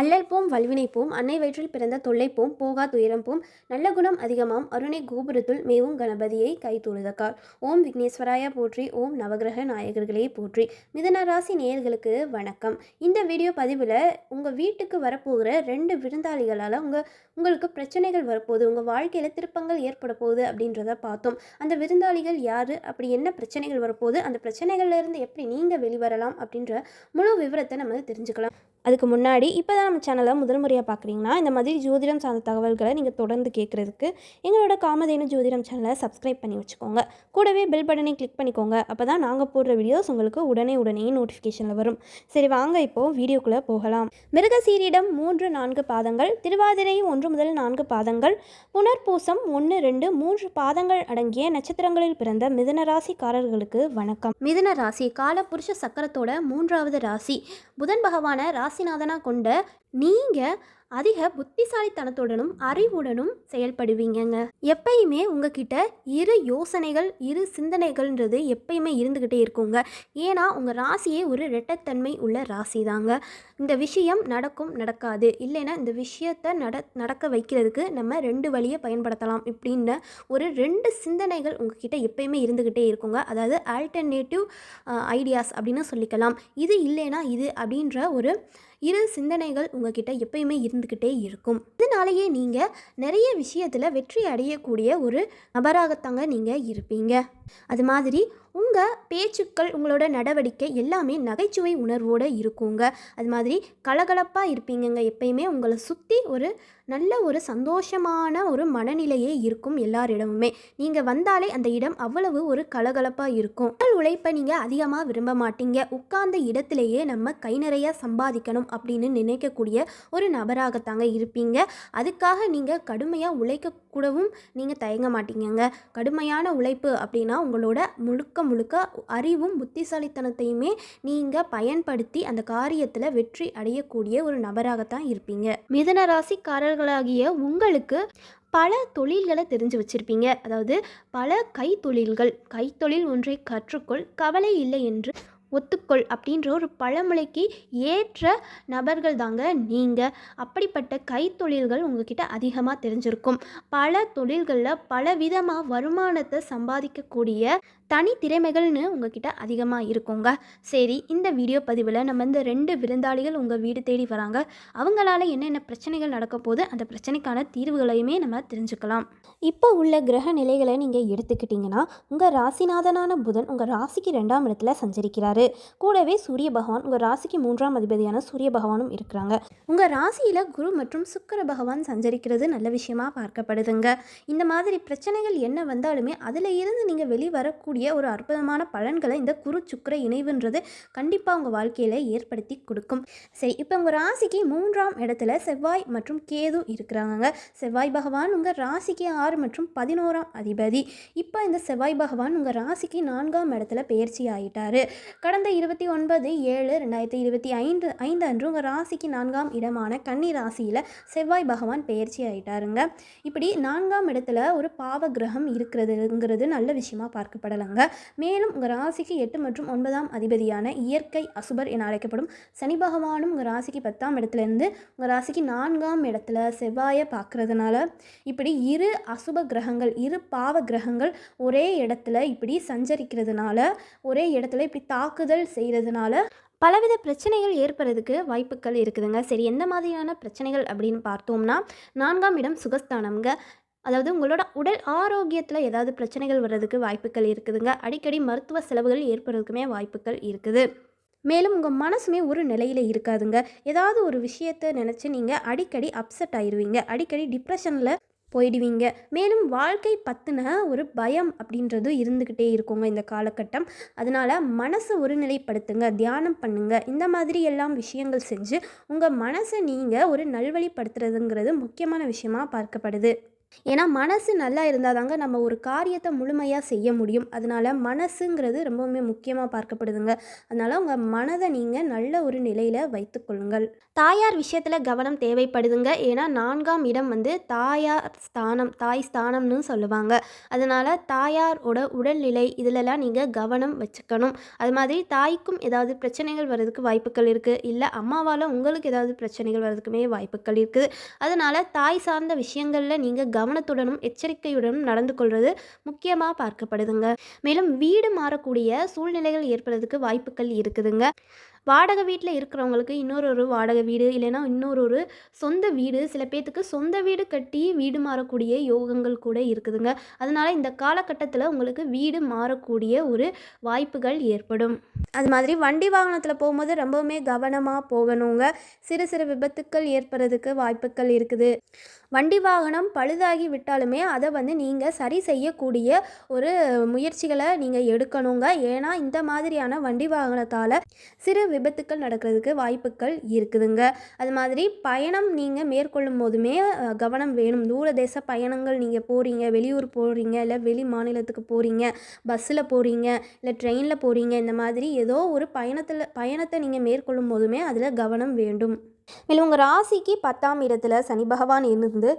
அல்லல் போம் வல்வினை போம் அன்னை வயிற்றில் பிறந்த தொல்லை போம் போகா துயரம் போம் நல்ல குணம் அதிகமாம் அருணை கோபுரத்துள் மேவும் கணபதியை கை தொழுதக்கால் ஓம் விக்னேஸ்வராயா போற்றி ஓம் நவகிரக நாயகர்களே போற்றி. மிதன ராசி நேயர்களுக்கு வணக்கம். இந்த வீடியோ பதிவில் உங்கள் வீட்டுக்கு வரப்போகிற ரெண்டு விருந்தாளிகளால் உங்கள் உங்களுக்கு பிரச்சனைகள் வரப்போகுது உங்கள் வாழ்க்கையில் திருப்பங்கள் ஏற்பட போகுது அப்படின்றத பார்த்தோம். அந்த விருந்தாளிகள் யார் அப்படி என்ன பிரச்சனைகள் வரப்போகுது அந்த பிரச்சனைகள்லேருந்து எப்படி நீங்கள் வெளிவரலாம் அப்படின்ற முழு விவரத்தை நம்ம தெரிஞ்சுக்கலாம். அதுக்கு முன்னாடி இப்போ தான் நம்ம சேனலை முதல் முறையாக பார்க்குறீங்கன்னா இந்த மாதிரி ஜோதிடம் சார்ந்த தகவல்களை நீங்கள் தொடர்ந்து கேட்குறதுக்கு எங்களோட காமதேனு ஜோதிடம் சேனலை சப்ஸ்கிரைப் பண்ணி வச்சுக்கோங்க. கூடவே பெல் பட்டனை கிளிக் பண்ணிக்கோங்க. அப்போ தான் நாங்கள் போடுற வீடியோஸ் உங்களுக்கு உடனே உடனே நோட்டிஃபிகேஷனில் வரும். சரி வாங்க இப்போது வீடியோக்குள்ளே போகலாம். மிருகசீரிடம் மூன்று நான்கு பாதங்கள் திருவாதிரை ஒன்று முதல் நான்கு பாதங்கள் புனர்பூசம் ஒன்று ரெண்டு மூன்று பாதங்கள் அடங்கிய நட்சத்திரங்களில் பிறந்த மிதன ராசிக்காரர்களுக்கு வணக்கம். மிதன ராசி கால புருஷ சக்கரத்தோட மூன்றாவது ராசி. புதன் பகவானை ராசிநாதனா கொண்ட நீங்கள் அதிக புத்திசாலித்தனத்துடனும் அறிவுடனும் செயல்படுவீங்கங்க. எப்பயுமே உங்ககிட்ட இரு யோசனைகள் இரு சிந்தனைகள்ன்றது எப்பயுமே இருந்துக்கிட்டே இருக்குங்க. ஏன்னா உங்கள் ராசியே ஒரு ரெட்டத்தன்மை உள்ள ராசி தாங்க இந்த விஷயம் நடக்கும் நடக்காது. இல்லைன்னா இந்த விஷயத்தை நட நடக்க வைக்கிறதுக்கு நம்ம ரெண்டு வழியை பயன்படுத்தலாம் இப்படின்னு ஒரு ரெண்டு சிந்தனைகள் உங்ககிட்ட எப்பயுமே இருந்துக்கிட்டே இருக்குங்க. அதாவது ஆல்டர்னேட்டிவ் ஐடியாஸ் அப்படின்னு சொல்லிக்கலாம். இது இல்லைன்னா இது அப்படின்ற ஒரு இரு சிந்தனைகள் உங்ககிட்ட எப்பயுமே இருந்துக்கிட்டே இருக்கும். இதனாலேயே நீங்கள் நிறைய விஷயத்தில் வெற்றி அடையக்கூடிய ஒரு நபராகத்தாங்க நீங்கள் இருப்பீங்க. அது மாதிரி உங்கள் பேச்சுக்கள் உங்களோட நடவடிக்கை எல்லாமே நகைச்சுவை உணர்வோடு இருக்குங்க. அது மாதிரி கலகலப்பாக இருப்பீங்கங்க. எப்பயுமே உங்களை சுற்றி ஒரு நல்ல ஒரு சந்தோஷமான ஒரு மனநிலையே இருக்கும் எல்லாரிடமுமே. நீங்கள் வந்தாலே அந்த இடம் அவ்வளவு ஒரு கலகலப்பாக இருக்கும். உடல் உழைப்பை நீங்கள் அதிகமாக விரும்ப மாட்டீங்க. உட்கார்ந்த இடத்துலையே நம்ம கை நிறைய சம்பாதிக்கணும் அப்படின்னு நினைக்கக்கூடிய ஒரு நபராகத்தாங்க இருப்பீங்க. அதுக்காக நீங்கள் கடுமையாக உழைக்க கூடவும் நீங்கள் தயங்க மாட்டீங்கங்க. கடுமையான உழைப்பு அப்படின்னா உங்களோட முழுக்க முழுக்க அறிவும் புத்திசாலித்தனத்தையுமே நீங்கள் பயன்படுத்தி அந்த காரியத்தில் வெற்றி அடையக்கூடிய ஒரு நபராகத்தான் இருப்பீங்க. மிதன ராசிக்காரர்களாகிய உங்களுக்கு பல தொழில்களை தெரிஞ்சு வச்சுருப்பீங்க. அதாவது பல கைத்தொழில்கள் கைத்தொழில் ஒன்றை கற்றுக்கொள் கவலை இல்லை என்று ஒத்துக்கொள் அப்படின்ற ஒரு பழமொழிக்கு ஏற்ற நபர்கள் தாங்க நீங்கள் அப்படிப்பட்ட கைத்தொழில்கள் உங்ககிட்ட அதிகமாக தெரிஞ்சிருக்கும். பல தொழில்களில் பல விதமாக வருமானத்தை சம்பாதிக்கக்கூடிய தனி திறமைகள்னு உங்ககிட்ட அதிகமாக இருக்குங்க. சரி இந்த வீடியோ பதிவில் நம்ம இந்த ரெண்டு விருந்தாளிகள் உங்கள் வீடு தேடி வராங்க. அவங்களால என்னென்ன பிரச்சனைகள் நடக்க போது அந்த பிரச்சனைக்கான தீர்வுகளையுமே நம்ம தெரிஞ்சுக்கலாம். இப்போ உள்ள கிரக நிலைகளை நீங்கள் எடுத்துக்கிட்டிங்கன்னா உங்கள் ராசிநாதனான புதன் உங்கள் ராசிக்கு ரெண்டாம் இடத்துல சஞ்சரிக்கிறாரு. கூடவே சூரிய பகவான் உங்கள் ராசிக்கு மூன்றாம் அதிபதியான சூரிய பகவானும் இருக்கிறாங்க. உங்கள் ராசியில் குரு மற்றும் சுக்கர பகவான் சஞ்சரிக்கிறது நல்ல விஷயமா பார்க்கப்படுதுங்க. இந்த மாதிரி பிரச்சனைகள் என்ன வந்தாலுமே அதில் இருந்து நீங்கள் வெளிவரக்கூடிய ஒரு அற்புதமான பலன்களை இந்த குரு சுக்கர இணைவுன்றது கண்டிப்பாக உங்கள் வாழ்க்கையில் ஏற்படுத்தி கொடுக்கும். சரி இப்போ உங்கள் ராசிக்கு மூன்றாம் இடத்துல செவ்வாய் மற்றும் கேது இருக்கிறாங்க செவ்வாய் பகவான் உங்கள் ராசிக்கு ஆறு மற்றும் பதினோராம் அதிபதி. இப்போ இந்த செவ்வாய் பகவான் உங்கள் ராசிக்கு நான்காம் இடத்துல பயிற்சி ஆயிட்டாரு. கடந்த இருபத்தி ஒன்பது ஏழு ரெண்டாயிரத்தி இருபத்தி ஐந்து ஐந்து அன்று உங்கள் ராசிக்கு நான்காம் இடமான கன்னி ராசியில் செவ்வாய் பகவான் பயிற்சி ஆயிட்டாருங்க. இப்படி நான்காம் இடத்துல ஒரு பாவ கிரகம் இருக்கிறதுங்கிறது நல்ல விஷயமா பார்க்கப்படலாங்க. மேலும் உங்கள் ராசிக்கு எட்டு மற்றும் ஒன்பதாம் அதிபதியான இயற்கை அசுபர் என அழைக்கப்படும் சனி பகவானும் உங்கள் ராசிக்கு பத்தாம் இடத்துலேருந்து உங்கள் ராசிக்கு நான்காம் இடத்துல செவ்வாயை பார்க்குறதுனால இப்படி இரு அசுப கிரகங்கள் இரு பாவ கிரகங்கள் ஒரே இடத்துல இப்படி சஞ்சரிக்கிறதுனால ஒரே இடத்துல இப்படி தாக்குதல் செய்கிறதுனால பலவித பிரச்சனைகள் ஏற்படுறதுக்கு வாய்ப்புகள் இருக்குதுங்க. சரி எந்த மாதிரியான பிரச்சனைகள் அப்படின்னு பார்த்தோம்னா நான்காம் இடம் சுகஸ்தானம்ங்க. அதாவது உங்களோட உடல் ஆரோக்கியத்தில் ஏதாவது பிரச்சனைகள் வர்றதுக்கு வாய்ப்புகள் இருக்குதுங்க. அடிக்கடி மருத்துவ செலவுகள் ஏற்படுறதுக்குமே வாய்ப்புகள் இருக்குது. மேலும் உங்கள் மனசுமே ஒரு நிலையில் இருக்காதுங்க. ஏதாவது ஒரு விஷயத்தை நினச்சி நீங்கள் அடிக்கடி அப்செட் ஆயிடுவீங்க அடிக்கடி டிப்ரெஷனில் போயிடுவீங்க. மேலும் வாழ்க்கை பற்றின ஒரு பயம் அப்படின்றது இருந்துக்கிட்டே இருக்குங்க இந்த காலகட்டம். அதனால் மனசை ஒருநிலைப்படுத்துங்க தியானம் பண்ணுங்க. இந்த மாதிரி எல்லாம் விஷயங்கள் செஞ்சு உங்கள் மனசை நீங்கள் ஒரு நல்வழிப்படுத்துறதுங்கிறது முக்கியமான விஷயமா பார்க்கப்படுது. ஏன்னா மனசு நல்லா இருந்தால் தாங்க நம்ம ஒரு காரியத்தை முழுமையாக செய்ய முடியும். அதனால மனசுங்கிறது ரொம்பவுமே முக்கியமாக பார்க்கப்படுதுங்க. அதனால் உங்கள் மனதை நீங்கள் நல்ல ஒரு நிலையில் வைத்துக்கொள்ளுங்கள் தாயார் விஷயத்தில் கவனம் தேவைப்படுதுங்க. ஏன்னா நான்காம் இடம் வந்து தாயார் ஸ்தானம் தாய் ஸ்தானம்னு சொல்லுவாங்க. அதனால் தாயாரோட உடல்நிலை இதிலெல்லாம் நீங்கள் கவனம் வச்சுக்கணும். அது மாதிரி தாய்க்கும் ஏதாவது பிரச்சனைகள் வர்றதுக்கு வாய்ப்புகள் இருக்குது இல்லை அம்மாவால் உங்களுக்கு ஏதாவது பிரச்சனைகள் வர்றதுக்குமே வாய்ப்புகள் இருக்குது. அதனால் தாய் சார்ந்த விஷயங்களில் நீங்கள் கவனத்துடனும் எச்சரிக்கையுடனும் நடந்து கொள்வது முக்கியமாக பார்க்கப்படுதுங்க. மேலும் வீடு மாறக்கூடிய சூழ்நிலைகள் ஏற்படுறதுக்கு வாய்ப்புகள் இருக்குதுங்க. வாடகை வீட்டில் இருக்கிறவங்களுக்கு இன்னொரு ஒரு வாடகை வீடு இல்லைன்னா இன்னொரு ஒரு சொந்த வீடு. சில பேர்த்துக்கு சொந்த வீடு கட்டி வீடு மாறக்கூடிய யோகங்கள் கூட இருக்குதுங்க. அதனால் இந்த காலகட்டத்தில் உங்களுக்கு வீடு மாறக்கூடிய ஒரு வாய்ப்புகள் ஏற்படும். அது மாதிரி வண்டி வாகனத்தில் போகும்போது ரொம்பவுமே கவனமாக போகணுங்க. சிறு சிறு விபத்துக்கள் ஏற்படுறதுக்கு வாய்ப்புகள் இருக்குது. வண்டி வாகனம் பழுதாகி விட்டாலுமே அதை வந்து நீங்கள் சரி செய்யக்கூடிய ஒரு முயற்சிகளை நீங்கள் எடுக்கணுங்க. ஏன்னா இந்த மாதிரியான வண்டி வாகனத்தால் சிறு விபத்துக்கள் நடக்கிறதுக்கு வாய்ப்புகள் இருக்குதுங்க. அது மாதிரி பயணம் நீங்கள் மேற்கொள்ளும் போதுமே கவனம் வேணும். தூர தேச பயணங்கள் நீங்கள் போகிறீங்க வெளியூர் போகிறீங்க இல்லை வெளி மாநிலத்துக்கு போகிறீங்க பஸ்ஸில் போகிறீங்க இல்லை ட்ரெயினில் போகிறீங்க இந்த மாதிரி ஏதோ ஒரு பயணத்தில் பயணத்தை நீங்கள் மேற்கொள்ளும் போதுமே அதில் கவனம் வேண்டும். மேலும் உங்கள் ராசிக்கு பத்தாம் இடத்துல சனி பகவான் இருந்து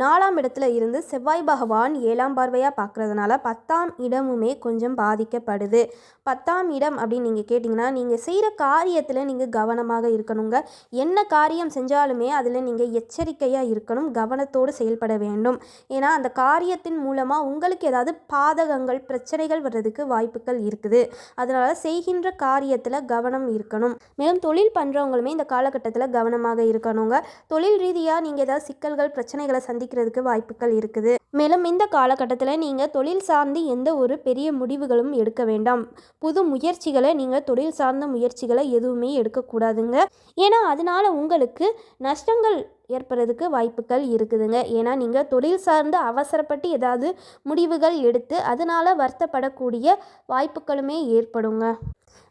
நாலாம் இடத்துல இருந்து செவ்வாய் பகவான் ஏழாம் பார்வையாக பார்க்குறதுனால பத்தாம் இடமுமே கொஞ்சம் பாதிக்கப்படுது. பத்தாம் இடம் அப்படின்னு நீங்கள் கேட்டிங்கன்னா நீங்கள் செய்கிற காரியத்தில் நீங்கள் கவனமாக இருக்கணுங்க. என்ன காரியம் செஞ்சாலுமே அதில் நீங்கள் எச்சரிக்கையாக இருக்கணும் கவனத்தோடு செயல்பட வேண்டும். ஏன்னா அந்த காரியத்தின் மூலமாக உங்களுக்கு ஏதாவது பாதகங்கள் பிரச்சனைகள் வர்றதுக்கு வாய்ப்புகள் இருக்குது. அதனால் செய்கின்ற காரியத்தில் கவனம் இருக்கணும். மேலும் தொழில் பண்ணுறவங்களுமே இந்த காலகட்டத்தில் கவனமாக இருக்கணுங்க. தொழில் ரீதியாக நீங்கள் ஏதாவது சிக்கல்கள் பிரச்சனைகளை சந்தி சந்திக்கிறதுக்கு வாய்ப்புகள் இருக்குது. மேலும் இந்த காலகட்டத்தில் நீங்கள் தொழில் சார்ந்து எந்த ஒரு பெரிய முடிவுகளும் எடுக்க வேண்டாம். புது முயற்சிகளை நீங்கள் தொழில் சார்ந்த முயற்சிகளை எதுவுமே எடுக்கக்கூடாதுங்க ஏன்னா அதனால உங்களுக்கு நஷ்டங்கள் ஏற்படுறதுக்கு வாய்ப்புகள் இருக்குதுங்க. ஏன்னா நீங்கள் தொழில் சார்ந்து அவசரப்பட்டு ஏதாவது முடிவுகள் எடுத்து அதனால் வருத்தப்படக்கூடிய வாய்ப்புகளுமே ஏற்படுங்க.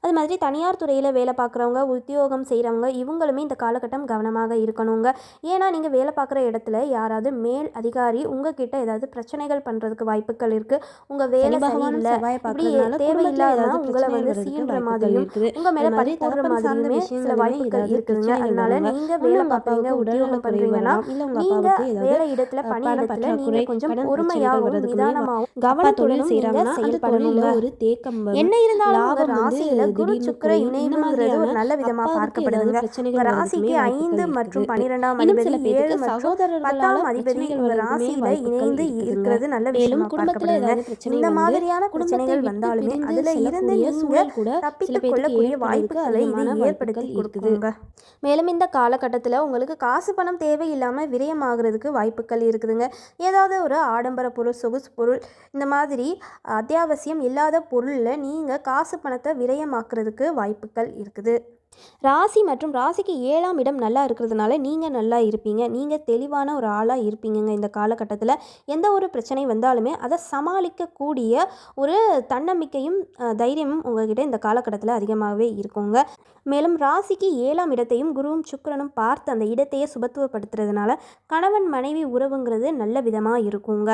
அது மாதிரி தனியார் துறையில் வேலை பார்க்குறவங்க உத்தியோகம் செய்கிறவங்க இவங்களுமே இந்த காலகட்டம் கவனமாக இருக்கணுங்க. ஏன்னா நீங்கள் வேலை பார்க்குற இடத்துல யாராவது மேல் அதிகாரி உங்ககிட்ட ஏதாவது பிரச்சனைகள் பண்ணுறதுக்கு வாய்ப்புகள் இருக்குது உங்கள் வேலை சரியில்லை இப்படி தேவையில்லாம உங்களை வந்து சீன்ற மாதிரியும் உங்க மேல பழி போடுற மாதிரியுமே சில வாய்ப்புகள் இருக்குதுங்க அதனால நீங்க வேலை பார்ப்பீங்க உத்தியோகம் பண்றீங்கன்னா நீங்க வேலை இடத்துல பணி இடத்துல நீங்க கொஞ்சம் பொறுமையாகவும் நிதானமாகவும் கவனத்துடன் நீங்க செயல்படணுங்க ஒரு தேக்கம் என்ன இருந்தாலும் ராசியில குரு சுக்கிர இணைவுங்கிறது ஒரு நல்ல பார்க்கப்படுதுங்க. ராசிக்கு ஐந்து. மற்றும் பன்னிரெண்டாம் அதிபதி ஏழு மற்றும் பத்தாம் அதிபதி ராசியில இணைந்து. இருக்கிறது நல்ல மேலும் விஷயமா பார்க்கப்படுதுங்க. இந்த மாதிரியான பிரச்சனைகள் வந்தாலுமே அதுல இருந்து நீங்க தப்பித்துக் கொள்ளக்கூடிய வாய்ப்புகளை இது ஏற்படுத்தி மேலும் காலகட்டத்தில் உங்களுக்கு காசு பணம் தேவையில்லாமல் விரயமாகிறதுக்கு வாய்ப்புகள் இருக்குதுங்க. ஏதாவது ஒரு ஆடம்பர பொருள் சொகுசு பொருள் இந்த மாதிரி அத்தியாவசியம் இல்லாத பொருளில் நீங்கள் காசு பணத்தை பார்க்குறதுக்கு வாய்ப்புகள் இருக்குது. ராசி மற்றும் ராசிக்கு ஏழாம் இடம் நல்லா இருக்கிறதுனால நீங்கள் நல்லா இருப்பீங்க. நீங்கள் தெளிவான ஒரு ஆளாக இருப்பீங்கங்க இந்த காலகட்டத்தில். எந்த ஒரு பிரச்சனை வந்தாலுமே அதை சமாளிக்கக்கூடிய ஒரு தன்னம்பிக்கையும் தைரியமும் உங்ககிட்ட இந்த காலகட்டத்தில் அதிகமாகவே இருக்குங்க. மேலும் ராசிக்கு ஏழாம் இடத்தையும் குருவும் சுக்கரனும் பார்த்து அந்த இடத்தையே சுபத்துவப்படுத்துறதுனால கணவன் மனைவி உறவுங்கிறது நல்ல விதமாக இருக்குங்க.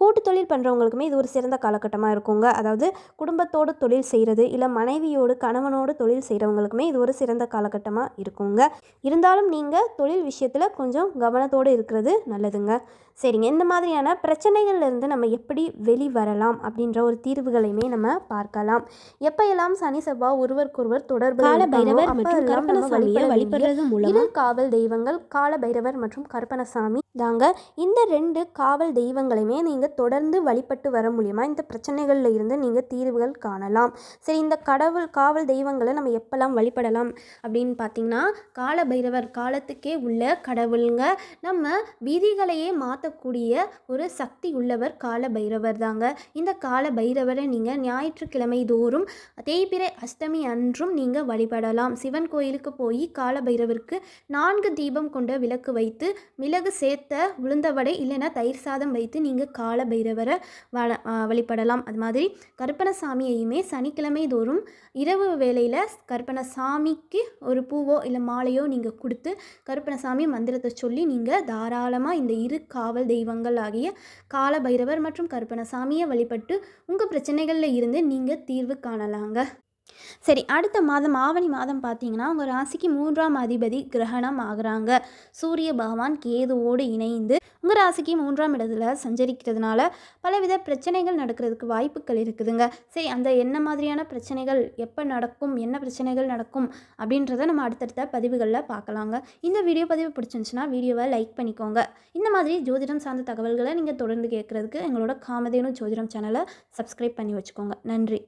கூட்டு தொழில் பண்ணுறவங்களுக்குமே இது ஒரு சிறந்த காலகட்டமாக இருக்குங்க. அதாவது குடும்பத்தோடு தொழில் செய்கிறது இல்லை மனைவியோடு கணவனோடு தொழில் செய்கிறவங்களுக்குமே இது ஒரு சிறந்த காலகட்டமாக இருக்குங்க. இருந்தாலும் நீங்கள் தொழில் விஷயத்தில் கொஞ்சம் கவனத்தோடு இருக்கிறது நல்லதுங்க. சரிங்க. இந்த மாதிரியான பிரச்சனைகள்ல இருந்து நம்ம எப்படி வெளி வரலாம் அப்படின்ற ஒரு தீர்வுகளையுமே நம்ம பார்க்கலாம். எப்பயெல்லாம் சனி செவ்வாய் ஒருவருக்கொருவர் தொடர்பு கால பைரவர் மற்றும் கருப்பணசாமியை வழிபடுறது மூலமா இரு காவல் தெய்வங்கள் கால பைரவர் மற்றும் கருப்பணசாமி தாங்க. இந்த ரெண்டு காவல் தெய்வங்களையுமே நீங்கள் தொடர்ந்து வழிபட்டு வர மூலியமா இந்த பிரச்சனைகளில் இருந்து நீங்கள் தீர்வுகள் காணலாம். சரி இந்த கடவுள் காவல் தெய்வங்களை நம்ம எப்போல்லாம் வழிபடலாம் அப்படின்னு பார்த்தீங்கன்னா கால பைரவர் காலத்துக்கே உள்ள கடவுளுங்க. நம்ம விதிகளையே உணர்த்தக்கூடிய ஒரு சக்தி உள்ளவர் கால பைரவர் தாங்க இந்த கால பைரவரை நீங்கள் ஞாயிற்றுக்கிழமை தோறும் தேய்பிறை அஷ்டமி அன்றும் நீங்கள் வழிபடலாம். சிவன் கோயிலுக்கு போய் கால பைரவருக்கு நான்கு தீபம் கொண்ட விளக்கு வைத்து மிளகு சேர்த்த உளுந்தவடை இல்லைன்னா தயிர் சாதம் வைத்து நீங்கள் கால பைரவரை வள வழிபடலாம். அது மாதிரி கருப்பணசாமியையுமே சனிக்கிழமை தோறும் இரவு வேளையில் கருப்பணசாமிக்கு ஒரு பூவோ இல்லை மாலையோ நீங்கள் கொடுத்து கருப்பணசாமி மந்திரத்தை சொல்லி நீங்கள் தாராளமாக இந்த இரு காவல் தெய்வங்கள் ஆகிய கால பைரவர் மற்றும் கருப்பணசாமியை வழிபட்டு உங்கள் பிரச்சனைகளில் இருந்து நீங்கள் தீர்வு காணலாங்க. சரி அடுத்த மாதம் ஆவணி மாதம் பார்த்தீங்கன்னா உங்கள் ராசிக்கு மூன்றாம் அதிபதி கிரகணம் ஆகிறாங்க. சூரிய பகவான் கேதுவோடு இணைந்து உங்கள் ராசிக்கு மூன்றாம் இடத்துல சஞ்சரிக்கிறதுனால பலவித பிரச்சனைகள் நடக்கிறதுக்கு வாய்ப்புகள் இருக்குதுங்க. சரி அந்த என்ன மாதிரியான பிரச்சனைகள் எப்போ நடக்கும் என்ன பிரச்சனைகள் நடக்கும் அப்படின்றத நம்ம அடுத்தடுத்த பதிவுகளில் பார்க்கலாங்க. இந்த வீடியோ பதிவு பிடிச்சிருந்துச்சுன்னா வீடியோவை லைக் பண்ணிக்கோங்க. இந்த மாதிரி ஜோதிடம் சார்ந்த தகவல்களை நீங்கள் தொடர்ந்து கேட்குறதுக்கு எங்களோட காமதேனு ஜோதிடம் சேனலை சப்ஸ்கிரைப் பண்ணி வச்சுக்கோங்க. நன்றி.